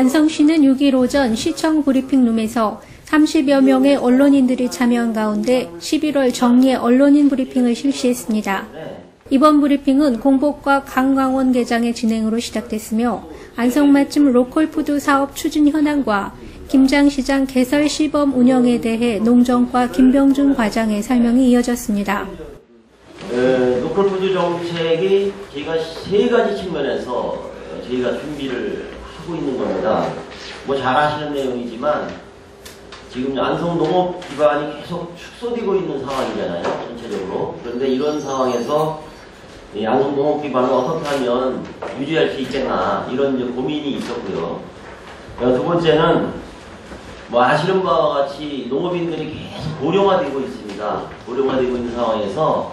안성시는 6일 오전 시청 브리핑룸에서 30여 명의 언론인들이 참여한 가운데 11월 정례 언론인 브리핑을 실시했습니다. 이번 브리핑은 공복과 강광원 개장의 진행으로 시작됐으며 안성맞춤 로컬푸드 사업 추진 현황과 김장시장 개설 시범 운영에 대해 농정과 김병준 과장의 설명이 이어졌습니다. 에, 로컬푸드 정책이 저희가 세 가지 측면에서 저희가 준비를 하고 있는 겁니다. 뭐 잘 아시는 내용이지만 지금 안성 농업 기반이 계속 축소되고 있는 상황이잖아요. 전체적으로. 그런데 이런 상황에서 이 안성 농업 기반을 어떻게 하면 유지할 수 있겠나 이런 이제 고민이 있었고요. 어, 두 번째는 뭐 아시는 바와 같이 농업인들이 계속 고령화되고 있습니다. 고령화되고 있는 상황에서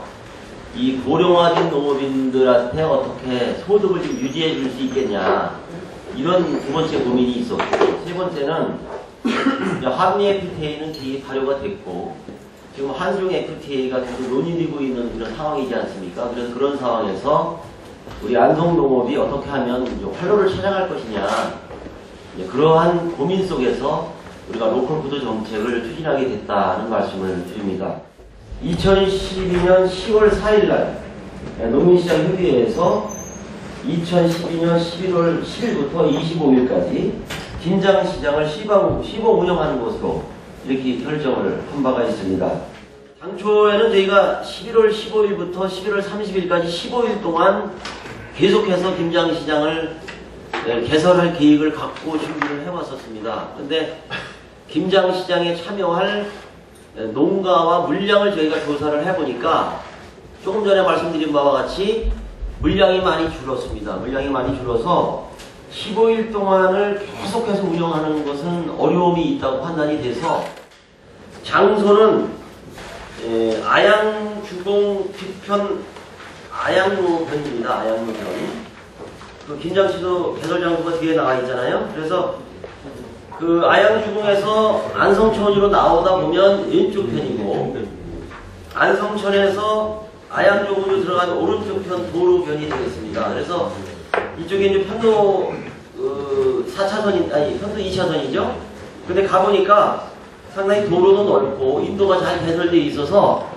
이 고령화된 농업인들한테 어떻게 소득을 좀 유지해 줄 수 있겠냐 이런 두 번째 고민이 있었고 세 번째는 한미 FTA는 계획 발효가 됐고 지금 한중 FTA가 계속 논의되고 있는 그런 상황이지 않습니까? 그래서 그런 상황에서 우리 안성농업이 어떻게 하면 활로를 찾아갈 것이냐 그러한 고민 속에서 우리가 로컬푸드 정책을 추진하게 됐다는 말씀을 드립니다. 2012년 10월 4일 날 농민시장 협의회에서 2012년 11월 10일부터 25일까지 김장시장을 시범, 운영하는 것으로 이렇게 결정을 한 바가 있습니다. 당초에는 저희가 11월 15일부터 11월 30일까지 15일 동안 계속해서 김장시장을 네, 개설할 계획을 갖고 준비를 해왔었습니다. 그런데 김장시장에 참여할 농가와 물량을 저희가 조사를 해보니까 조금 전에 말씀드린 바와 같이 물량이 많이 줄었습니다. 물량이 많이 줄어서 15일 동안을 계속해서 운영하는 것은 어려움이 있다고 판단이 돼서 장소는 에, 아양 주공 뒤편 아양로변입니다. 아양로변. 그 김장시도 개설 장소가 뒤에 나와 있잖아요. 그래서 그 아양주공에서 안성천으로 나오다 보면 왼쪽 편이고 안성천에서 아양쪽으로 들어가면 오른쪽 편 도로변이 되겠습니다. 그래서 이쪽에 이제 편도 그 4차선이 아니 편도 2차선이죠. 근데 가보니까 상당히 도로도 넓고 인도가 잘 개설되어 있어서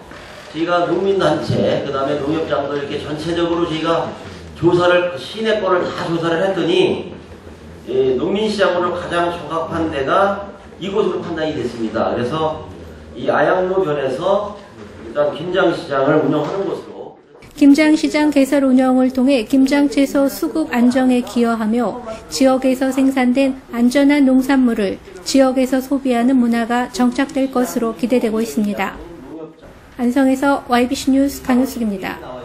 저희가 농민단체 그 다음에 농협장들 이렇게 전체적으로 저희가 조사를 시내 거를 다 조사를 했더니 예, 농민시장으로 가장 적합한 데가 이곳으로 판단이 됐습니다. 그래서 이 아양로변에서 일단 김장시장을 운영하는 것으로 김장시장 개설 운영을 통해 김장채소 수급 안정에 기여하며 지역에서 생산된 안전한 농산물을 지역에서 소비하는 문화가 정착될 것으로 기대되고 있습니다. 안성에서 YBC 뉴스 강효숙입니다.